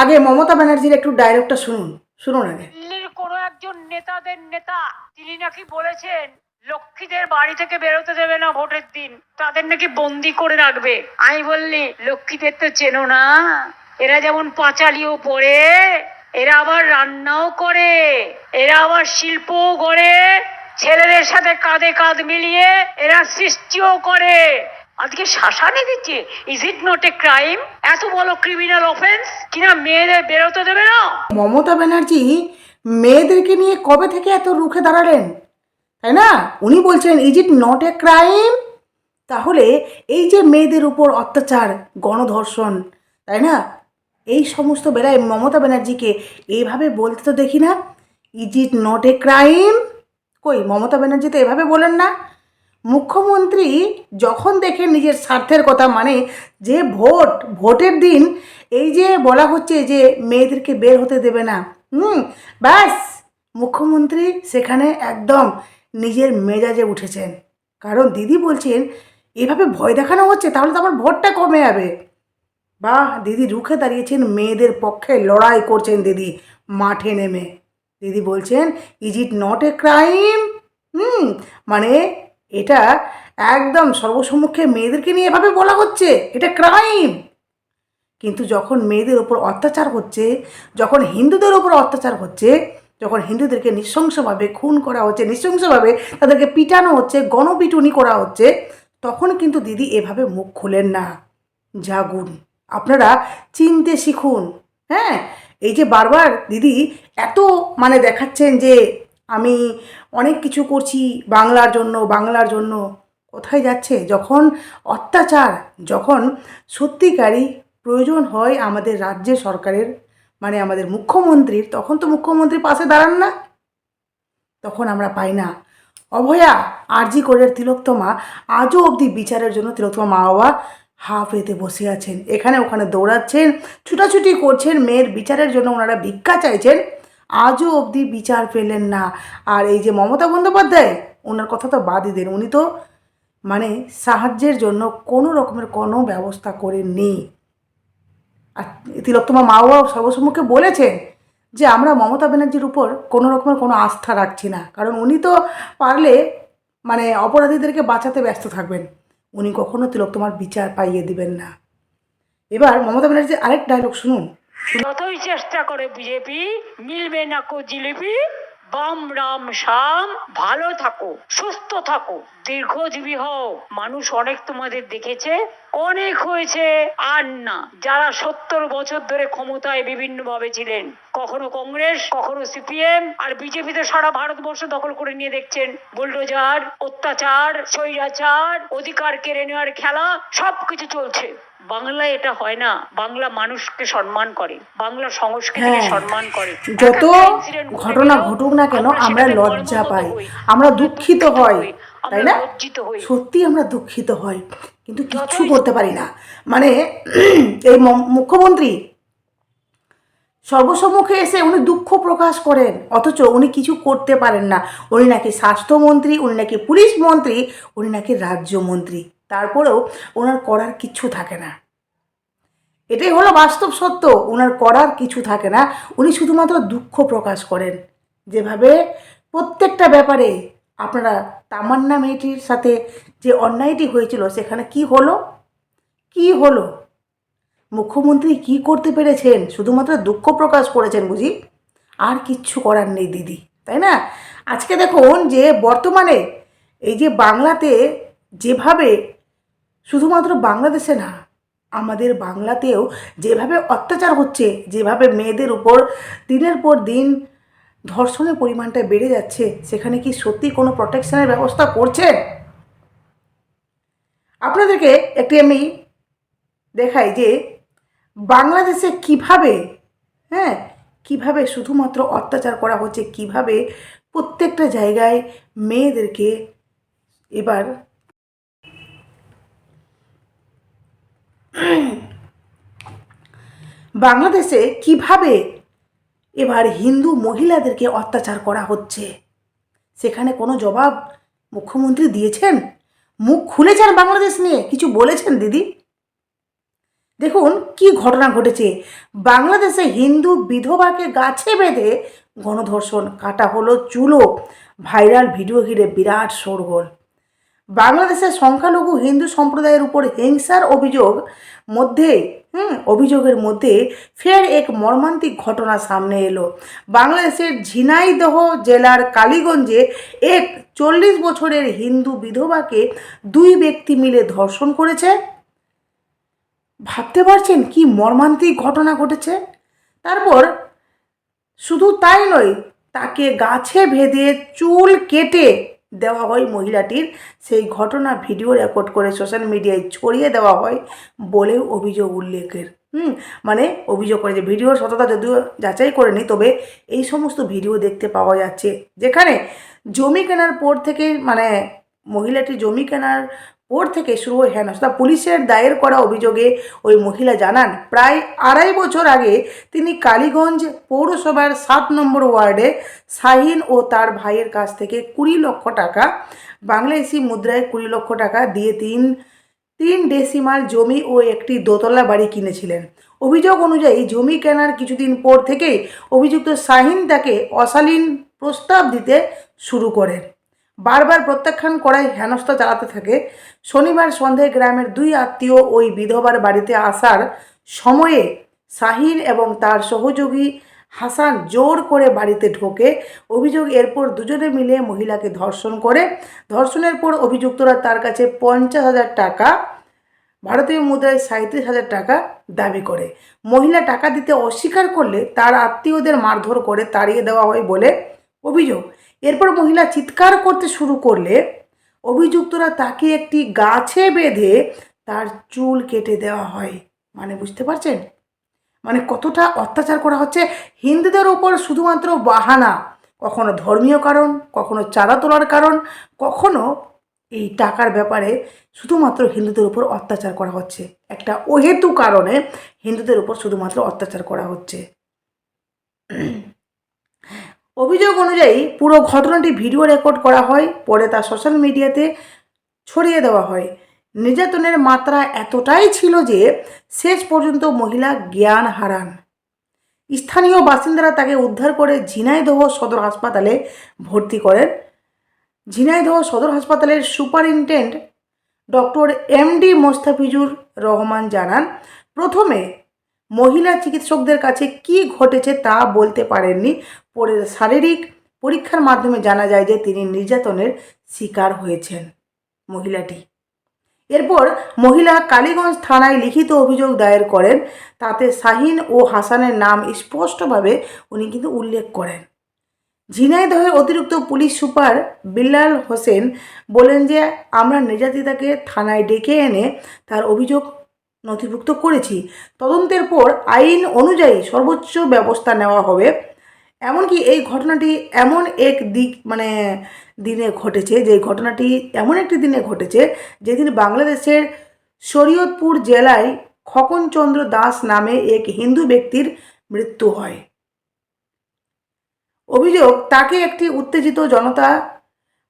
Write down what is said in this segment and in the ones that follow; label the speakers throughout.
Speaker 1: আগে মমতা ব্যানার্জির একটু ডায়লগটা শুনুন শুনুন আগে।
Speaker 2: দিল্লির কোনো একজন নেতাদের নেতা, তিনি নাকি বলেছেন, লক্ষ্মীদের বাড়ি থেকে বেরোতে দেবে না ভোটের দিন, তাদের নাকি বন্দি করে রাখবে। আমি বললি, লক্ষ্মীদের তো চেনো না। এরা যেমন পাঁচালিও পড়ে, এরা আবার রান্নাও করে, এরা আবার শিল্পও গড়ে, ছেলেদের সাথে কাঁধে কাঁধ মিলিয়ে এরা সৃষ্টিও করে। আজকে শাসানি দিচ্ছে। Is it not a crime এত বড় ক্রিমিনাল অফেন্স কিনা মেয়েদের বেরোতে দেবে না?
Speaker 1: মমতা ব্যানার্জি মেয়েদেরকে নিয়ে কবে থেকে এত রুখে দাঁড়ালেন? তাই না? উনি বলছেন is it not a crime তাহলে এই যে মেয়েদের উপর অত্যাচার, গণধর্ষণ, তাই না? এই সমস্ত বেলায় মমতা ব্যানার্জিকে এইভাবে বলতে তো দেখি না। Is it not a crime কই, মমতা ব্যানার্জি তো এভাবে বলেন না। মুখ্যমন্ত্রী যখন দেখেন নিজের স্বার্থের কথা মানে যে ভোট, ভোটের দিন এই যে বলা হচ্ছে যে মেয়েদেরকে বের হতে দেবে না, হুম, ব্যাস, মুখ্যমন্ত্রী সেখানে একদম নিজের মেজাজে উঠেছেন। কারণ দিদি বলছেন, এভাবে ভয় দেখানো হচ্ছে, তাহলে তো আমার ভোটটা কমে যাবে। বাহ দিদি রুখে দাঁড়িয়েছেন, মেয়েদের পক্ষে লড়াই করছেন দিদি, মাঠে নেমে। দিদি বলছেন, is it not a crime? হুম মানে এটা একদম সর্বসম্মুখে মেয়েদেরকে নিয়ে এভাবে বলা হচ্ছে, এটা ক্রাইম কিন্তু যখন মেয়েদের ওপর অত্যাচার হচ্ছে, যখন হিন্দুদের ওপর অত্যাচার হচ্ছে, যখন হিন্দুদেরকে নৃশংসভাবে খুন করা হচ্ছে, নৃশংসভাবে তাদেরকে পিটানো হচ্ছে, গণপিটুনি করা হচ্ছে, তখন কিন্তু দিদি এভাবে মুখ খোলেন না। জাগুন, আপনারা চিনতে শিখুন হ্যাঁ? এই যে বারবার দিদি এত মানে দেখাচ্ছেন যে আমি অনেক কিছু করছি বাংলার জন্য বাংলার জন্য। কোথায় যাচ্ছে? যখন অত্যাচার, যখন সত্যিকারই প্রয়োজন হয় আমাদের রাজ্য সরকারের মানে আমাদের মুখ্যমন্ত্রীর, তখন তো মুখ্যমন্ত্রীর পাশে দাঁড়ান না। তখন আমরা পাই না। অভয়া, আরজি কোরের তিলোত্তমা আজও অবধি বিচারের জন্য তিলোত্তমা মা বাবা হাফ এতে বসে আছেন। এখানে ওখানে দৌড়াচ্ছেন, ছুটাছুটি করছেন, মেয়ের বিচারের জন্য ওনারা ভিক্ষা চাইছেন। আজও অবধি বিচার পেলেন না। আর এই যে মমতা বন্দ্যোপাধ্যায়, ওনার কথা তো বাদই দেন। উনি তো মানে সাহায্যের জন্য কোনো রকমের কোনো ব্যবস্থা করেননি। আর তিলোত্তমা মা বাবা সর্বসম্মুখে বলেছেন যে আমরা মমতা ব্যানার্জির উপর কোনো রকমের কোনো আস্থা রাখছি না। কারণ উনি তো পারলে মানে অপরাধীদেরকে বাঁচাতে ব্যস্ত থাকবেন। উনি কখনো তিলোত্তমার বিচার পাইয়ে দিবেন না। এবার মমতা ব্যানার্জির আরেক ডায়লগ শুনুন।
Speaker 2: যতই চেষ্টা করে বিজেপি, মিলবে না কো জিলিপি, বাম রাম শাম ভালো থাকো, সুস্থ থাকো, দীর্ঘজীবী হও। মানুষ অনেক তোমাদের দেখেছে, অনেক হয়েছে, আর না। যারা সত্তর বছর ধরে ক্ষমতায় বিভিন্ন ভাবে ছিলেন, কখনো কংগ্রেস, কখনো সিপিএম, আর বিজেপিতে সারা ভারতবর্ষ দখল করে নিয়ে দেখছেন। বুলডোজার, অত্যাচার, স্বৈরাচার, অধিকার কেড়ে নেওয়ার খেলা, সবকিছু চলছে। বাংলায় এটা হয় না বাংলা মানুষকে সম্মান করে বাংলা সংস্কৃতিকে
Speaker 1: হ্যাঁ।
Speaker 2: সম্মান করে।
Speaker 1: যত ঘটনা ঘটুক না কেন আমরা লজ্জা পাই আমরা দুঃখিত হই তাই না?
Speaker 2: লজ্জিত হই।
Speaker 1: সত্যি আমরা দুঃখিত হই কিন্তু
Speaker 2: যতই-
Speaker 1: করতে পারি না। মানে এই মুখ্যমন্ত্রী সর্বসম্মুখে এসে উনি দুঃখ প্রকাশ করেন অথচ উনি কিছু করতে পারেন না। উনি নাকি স্বাস্থ্যমন্ত্রী উনি নাকি পুলিশ মন্ত্রী উনি নাকি রাজ্যমন্ত্রী। তারপরেও ওনার করার কিচ্ছু থাকে না। এটাই হলো বাস্তব সত্য, ওনার করার কিছু থাকে না। উনি শুধুমাত্র দুঃখ প্রকাশ করেন। যেভাবে প্রত্যেকটা ব্যাপারে আপনারা তামান্না মেয়েটির সাথে যে অন্যায়টি হয়েছিল, সেখানে কি হলো? কি হলো? মুখ্যমন্ত্রী কি করতে পেরেছেন? শুধুমাত্র দুঃখ প্রকাশ করেছেন বুঝি? আর কিচ্ছু করার নেই দিদি, তাই না? আজকে দেখুন যে বর্তমানে এই যে বাংলাতে যেভাবে শুধুমাত্র বাংলাদেশে না, আমাদের বাংলাতেও যেভাবে অত্যাচার হচ্ছে, যেভাবে মেয়েদের উপর দিনের পর দিন ধর্ষণের পরিমাণটা বেড়ে যাচ্ছে, সেখানে কি সত্যি কোনো প্রোটেকশনের ব্যবস্থা করছেন? আপনাদেরকে একটি আমি দেখাই যে বাংলাদেশে কীভাবে হ্যাঁ কীভাবে শুধুমাত্র অত্যাচার করা হচ্ছে, কীভাবে প্রত্যেকটা জায়গায় মেয়েদেরকে এবার বাংলাদেশে কীভাবে এবার হিন্দু মহিলাদেরকে অত্যাচার করা হচ্ছে? সেখানে কোনো জবাব মুখ্যমন্ত্রী দিয়েছেন? মুখ খুলেছেন বাংলাদেশ নিয়ে? কিছু বলেছেন দিদি? দেখুন, কি ঘটনা ঘটেছে। বাংলাদেশে হিন্দু বিধবাকে গাছে বেঁধে গণধর্ষণ, কাটা হলো চুলো, ভাইরাল ভিডিও ঘিরে বিরাট শোরগোল। বাংলাদেশের সংখ্যালঘু হিন্দু সম্প্রদায়ের উপর হিংসার অভিযোগ মধ্যে, হুম, অভিযোগের মধ্যে ফের এক মর্মান্তিক ঘটনা সামনে এলো। বাংলাদেশের ঝিনাইদহ জেলার কালীগঞ্জে এক চল্লিশ বছরের হিন্দু বিধবাকে দুই ব্যক্তি মিলে ধর্ষণ করেছে। ভাবতে পারছেন কি মর্মান্তিক ঘটনা ঘটেছে? তারপর শুধু তাই নয়, তাকে গাছে ভেদে চুল কেটে দেওয়া হয় মহিলাটির। সেই ঘটনা ভিডিও রেকর্ড করে সোশ্যাল মিডিয়ায় ছড়িয়ে দেওয়া হয় বলেও অভিযোগ উল্লেখের। হুম মানে অভিযোগ করে যে ভিডিওর সততা যদিও যাচাই করেনি, তবে এই সমস্ত ভিডিও দেখতে পাওয়া যাচ্ছে। যেখানে জমি কেনার পর থেকে মানে মহিলাটি জমি কেনার পর থেকে শুরু হয় হেনস্থা। পুলিশের দায়ের করা অভিযোগে ওই মহিলা জানান, প্রায় আড়াই বছর আগে তিনি কালীগঞ্জ পৌরসভার সাত নম্বর ওয়ার্ডে শাহিন ও তার ভাইয়ের কাছ থেকে কুড়ি লক্ষ টাকা বাংলাদেশি মুদ্রায় কুড়ি লক্ষ টাকা দিয়ে তিন তিন ডেসিমাল জমি ও একটি দোতলা বাড়ি কিনেছিলেন। অভিযোগ অনুযায়ী জমি কেনার কিছুদিন পর থেকেই অভিযুক্ত শাহিন তাকে অশালীন প্রস্তাব দিতে শুরু করেন। বারবার প্রত্যাখ্যান করায় হেনস্থা চালাতে থাকে। শনিবার সন্ধ্যায় গ্রামের দুই আত্মীয় ওই বিধবার বাড়িতে আসার সময়ে শাহিন এবং তার সহযোগী হাসান জোর করে বাড়িতে ঢোকে। অভিযোগ এরপর দুজনে মিলে মহিলাকে ধর্ষণ করে। ধর্ষণের পর অভিযুক্তরা তার কাছে পঞ্চাশ হাজার টাকা, ভারতীয় মুদ্রায় সাঁত্রিশ হাজার টাকা দাবি করে। মহিলা টাকা দিতে অস্বীকার করলে তার আত্মীয়দের মারধর করে তাড়িয়ে দেওয়া হয় বলে অভিযোগ। এরপর মহিলা চিৎকার করতে শুরু করলে অভিযুক্তরা তাকে একটি গাছে বেঁধে তার চুল কেটে দেওয়া হয়। মানে বুঝতে পারছেন? মানে কতটা অত্যাচার করা হচ্ছে। হিন্দুদের ওপর শুধুমাত্র বাহানা, কখনো ধর্মীয় কারণ, কখনো চাঁদা তোলার কারণ, কখনো এই টাকার ব্যাপারে শুধুমাত্র হিন্দুদের উপর অত্যাচার করা হচ্ছে। একটা অহেতু কারণে হিন্দুদের উপর শুধুমাত্র অত্যাচার করা হচ্ছে। অভিযোগ অনুযায়ী পুরো ঘটনাটি ভিডিও রেকর্ড করা হয়, পরে তা সোশ্যাল মিডিয়াতে ছড়িয়ে দেওয়া হয়। নির্যাতনের মাত্রা এতটাই ছিল যে শেষ পর্যন্ত মহিলা জ্ঞান হারান। স্থানীয় বাসিন্দারা তাকে উদ্ধার করে ঝিনাইদহ সদর হাসপাতালে ভর্তি করেন। ঝিনাইদহ সদর হাসপাতালের superintendent doctor M D Mostafizur Rahman জানান, প্রথমে মহিলা চিকিৎসকদের কাছে কি ঘটেছে তা বলতে পারেননি। পরে শারীরিক পরীক্ষার মাধ্যমে জানা যায় যে তিনি নির্যাতনের শিকার হয়েছেন মহিলাটি। এরপর মহিলা কালীগঞ্জ থানায় লিখিত অভিযোগ দায়ের করেন, তাতে শাহিন ও হাসানের নাম স্পষ্টভাবে উনি কিন্তু উল্লেখ করেন। ঝিনাইদহের অতিরিক্ত পুলিশ সুপার বিল্লাল হোসেন বলেন যে, আমরা নির্যাতিতাকে থানায় ডেকে এনে তার অভিযোগ নথিভুক্ত করেছি। তদন্তের পর আইন অনুযায়ী সর্বোচ্চ ব্যবস্থা নেওয়া হবে। এমনকি এই ঘটনাটি এমন এক দিক মানে দিনে ঘটেছে, যে ঘটনাটি এমন একটি দিনে ঘটেছে, যেদিন বাংলাদেশের শরীয়তপুর জেলায় খকনচন্দ্র দাস নামে এক হিন্দু ব্যক্তির মৃত্যু হয়। অভিযোগ, তাকে একটি উত্তেজিত জনতা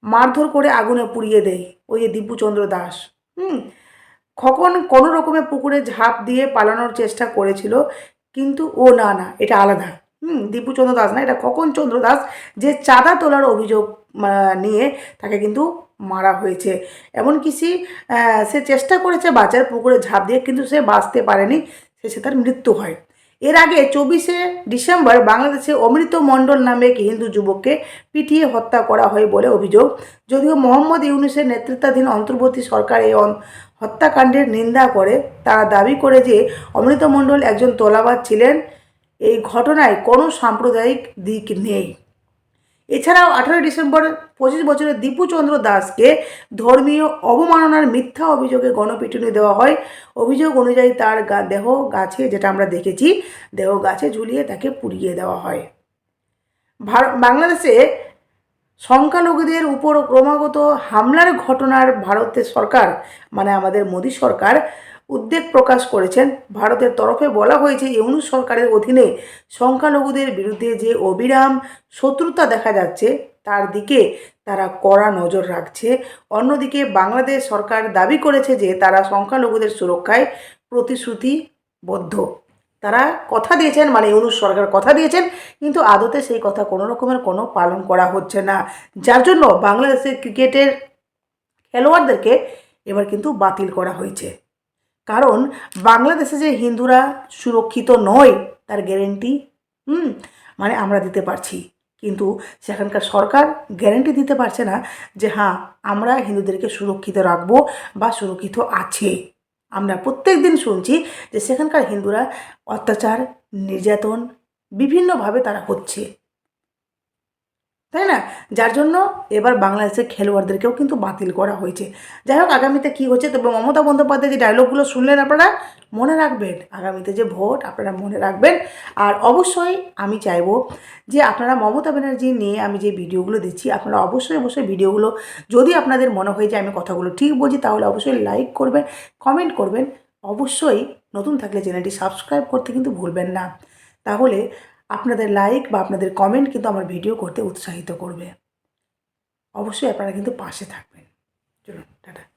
Speaker 1: মারধর করে আগুনে পুড়িয়ে দেয়, ওই যে দীপুচন্দ্র দাস। হুম, খকন কোনো রকমের পুকুরে ঝাঁপ দিয়ে পালানোর চেষ্টা করেছিল, কিন্তু ও না না, এটা আলাদা। হুম, দীপুচন্দ্র দাস না, এটা খকন চন্দ্র দাস, যে চাঁদা তোলার অভিযোগ নিয়ে তাকে কিন্তু মারা হয়েছে। এমনকি সে সে চেষ্টা করেছে বাঁচার, পুকুরে ঝাঁপ দিয়ে, কিন্তু সে বাঁচতে পারেনি শেষে তার মৃত্যু হয়। এর আগে চব্বিশে ডিসেম্বর বাংলাদেশে অমৃত মণ্ডল নামে এক হিন্দু যুবককে পিটিয়ে হত্যা করা হয় বলে অভিযোগ। যদিও মোহাম্মদ ইউনুসের নেতৃত্বাধীন অন্তর্বর্তী সরকার এই হত্যাকাণ্ডের নিন্দা করে, তারা দাবি করে যে অমৃত মণ্ডল একজন তোলাবাদ ছিলেন। এই ঘটনায় কোনো সাম্প্রদায়িক দিক নেই। এছাড়াও আঠারোই ডিসেম্বর পঁচিশ বছরের দীপুচন্দ্র দাসকে ধর্মীয় অবমাননার মিথ্যা অভিযোগে গণপিটুনি দেওয়া হয়। অভিযোগ অনুযায়ী তার দেহ গাছে, যেটা আমরা দেখেছি, দেহ গাছে ঝুলিয়ে তাকে পুড়িয়ে দেওয়া হয়। ভার- বাংলাদেশে সংখ্যালঘুদের উপর ক্রমাগত হামলার ঘটনার ভারতের সরকার মানে আমাদের মোদী সরকার উদ্বেগ প্রকাশ করেছেন। ভারতের তরফে বলা হয়েছে, ইউনুস সরকারের অধীনে সংখ্যালঘুদের বিরুদ্ধে যে অবিরাম শত্রুতা দেখা যাচ্ছে, তার দিকে তারা কড়া নজর রাখছে। অন্যদিকে, বাংলাদেশ সরকার দাবি করেছে যে, তারা সংখ্যালঘুদের সুরক্ষায় প্রতিশ্রুতিবদ্ধ। তারা কথা দিয়েছেন মানে ইউনুস সরকার কথা দিয়েছেন, কিন্তু আদতে সেই কথা কোনো রকমের কোনো পালন করা হচ্ছে না। যার জন্য বাংলাদেশের ক্রিকেটের খেলোয়াড়দেরকে এবার কিন্তু বাতিল করা হয়েছে। কারণ বাংলাদেশে যে হিন্দুরা সুরক্ষিত নয়, তার গ্যারেন্টি হুম মানে আমরা দিতে পারছি। কিন্তু সেখানকার সরকার গ্যারেন্টি দিতে পারছে না যে হ্যাঁ আমরা হিন্দুদেরকে সুরক্ষিত রাখব বা সুরক্ষিত আছে। আমরা প্রত্যেক দিন শুনছি যে, সেখানকার হিন্দুরা অত্যাচার, নির্যাতন, বিভিন্নভাবে তারা হচ্ছে। তাই না? যার জন্য এবার বাংলাদেশের খেলোয়াড়দেরকেও কিন্তু বাতিল করা হয়েছে। যাই হোক, আগামীতে কী হচ্ছে? তবে মমতা বন্দ্যোপাধ্যায় যে ডায়লগগুলো শুনলেন আপনারা, মনে রাখবেন, আগামীতে যে ভোট, আপনারা মনে রাখবেন। আর অবশ্যই আমি চাইব যে আপনারা মমতা ব্যানার্জি নিয়ে আমি যে ভিডিওগুলো দিচ্ছি, আপনারা অবশ্যই অবশ্যই ভিডিওগুলো যদি আপনাদের মনে হয় যে আমি কথাগুলো ঠিক বলছি, তাহলে অবশ্যই লাইক করবেন কমেন্ট করবেন। অবশ্যই নতুন থাকলে চ্যানেলটি সাবস্ক্রাইব করতে কিন্তু ভুলবেন না। তাহলে আপনাদের লাইক বা আপনাদের কমেন্ট কিন্তু আমার ভিডিও করতে উৎসাহিত করবে। অবশ্যই আপনারা কিন্তু পাশে থাকবেন। চলুন, টাটা।